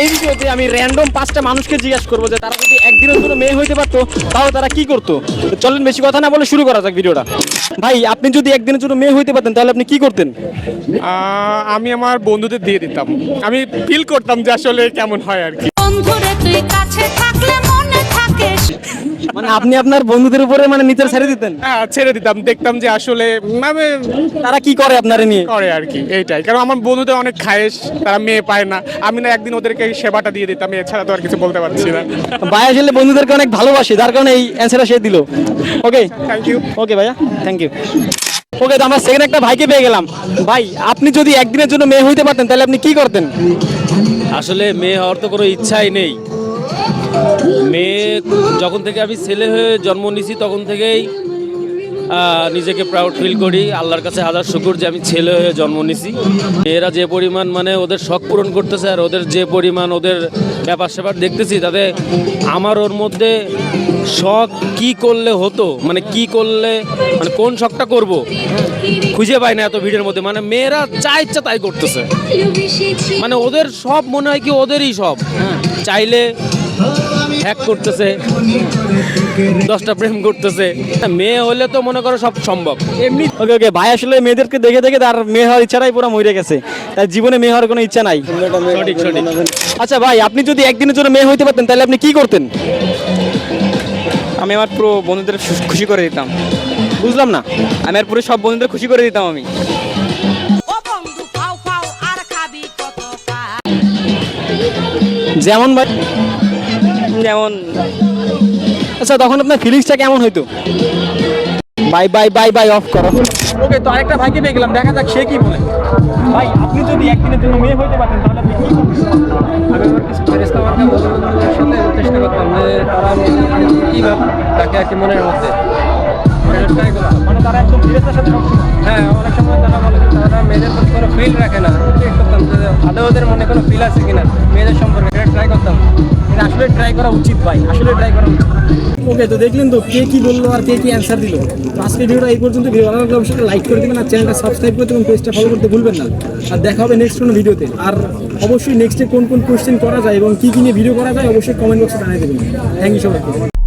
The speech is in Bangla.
এই ভিডিওতে আমি র্যান্ডম পাঁচটা মানুষকে জিজ্ঞেস করব যে তারা যদি একদিনের জন্য মেয়ে হইতে পারতো, তাহলে তারা কি করতো? চলেন বেশি কথা না বলে শুরু করা যাক ভিডিওটা ভাই, আপনি যদি একদিনের জন্য মেয়ে হইতে পারতেন, তাহলে আপনি কি করতেন? আমি আমার বন্ধুদের দিয়ে দিতাম। আমি ফিল করতাম যে আসলে কেমন হয় আর কি। মানে আপনি আপনার বন্ধুদের উপরে মানে নিচের ছেড়ে দিতেন? হ্যাঁ ছেড়ে দিতাম দেখতাম যে আসলে মানে তারা কি করে আপনারে নিয়ে? করে আর কি এইটাই। কারণ আমার বন্ধুদের অনেক খায়েশ তারা মেয়ে পায় না। আমি না একদিন ওদেরকে এই সেবাটা দিয়ে দিতাম এছাড়া তো আর কিছু বলতে পারছি না। ভাই আসলে বন্ধুদেরকে অনেক ভালোবাসে যার কারণে এই অ্যান্সারটা সে দিল। ওকে থ্যাংক ইউ ওকে ভাইয়া থ্যাংক ইউ ওকে তো আমরা সেকেন্ড একটা ভাইকে পেয়ে গেলাম। ভাই আপনি যদি একদিনের জন্য মেয়ে হইতে পারতেন তাহলে আপনি কি করতেন? আসলে মেয়ে হওয়ার তো কোনো ইচ্ছাই নেই। মেয়ে যখন থেকে আমি ছেলে হয়ে জন্ম নিয়েছি, তখন থেকেই নিজেকে প্রাউড ফিল করি। আল্লাহর কাছে হাজার শুকুর যে আমি ছেলে হয়ে জন্ম নিয়েছি। মেয়েরা যে পরিমাণ মানে ওদের শখ পূরণ করতেছে আর ওদের যে পরিমাণ ওদের ব্যাপার স্যাপার দেখতেছি, তাতে আমার ওর মধ্যে শখ কি করলে হতো মানে কি করলে মানে কোন শখটা করব, খুঁজে পাই না এত ভিড়ের মধ্যে। মানে মেয়েরা যা ইচ্ছা তাই করতেছে। মানে ওদের সব মনে হয় কি ওদেরই সব। চাইলে হ্যাক করতেছে দশটা প্রেম করতেছে। মেয়ে হলে তো মনে করো সব সম্ভব। এমনি ওকে ওকে ভাই আসলে মেয়েদেরকে দেখে দেখে তার মেয়ে হওয়ার ইচ্ছাটাই পুরো মরে গেছে। তার জীবনে মেয়ে হওয়ার কোনো ইচ্ছা নাই। সঠিক সঠিক। আচ্ছা ভাই আপনি যদি একদিনের জন্য মেয়ে হইতে পারতেন তাহলে আপনি কি করতেন? আমি আমার পুরো বন্ধুদের খুশি করে দিতাম। বুঝলাম না। আমি আর পুরো সব বন্ধুদের খুশি করে দিতাম আমি। যেমন ভাই যেমন আচ্ছা তখন আপনার ফিলিংসটা কেমন হইতো? Bye bye bye bye off করো। ওকে তো আরেকটা ভাইকে পেয়ে গেলাম দেখা যাক সে কি বলে। ভাই আপনি যদি একদিনের জন্য মেয়ে হইতে পারতেন তাহলে আপনি কি করতেন? আমি আমার কিছু ফেরেস্তা মার্কা বন্ধুদের সাথে চেষ্টা করতাম যে তারা কী ভাব তাকে আর কি মনের মধ্যে মানে তারা একদম ফিরেস্তার সাথে হ্যাঁ অনেক সময় তারা বলে যে তারা মেয়েদের প্রতি কোনো ফিল রাখে না। চেক করতাম যে আদৌ ওদের মনে কোনো ফিল আছে কিনা? মেয়েদের সম্পর্কে ট্রাই করতাম। এটা আসলে ট্রাই করা উচিত ভাই, আসলে ট্রাই করা উচিত। ওকে তো দেখলেন তো কে কি বলল আর কে কি অ্যান্সার দিল। আজকে ভিডিওটা এই পর্যন্ত, ভিডিও ভালো লাগলে অবশ্যই লাইক করে দেবেন আর চ্যানেলটা সাবস্ক্রাইব করতে এবং পেজটা ফলো করতে ভুলবেন না। আর দেখা হবে নেক্সট কোনো ভিডিওতে আর অবশ্যই নেক্সটে কোন কোন কোয়েশ্চেন করা যায় এবং কী কী নিয়ে ভিডিও করা যায়, অবশ্যই কমেন্ট বক্সে জানিয়ে দেবেন। থ্যাংক ইউ সবাইকে।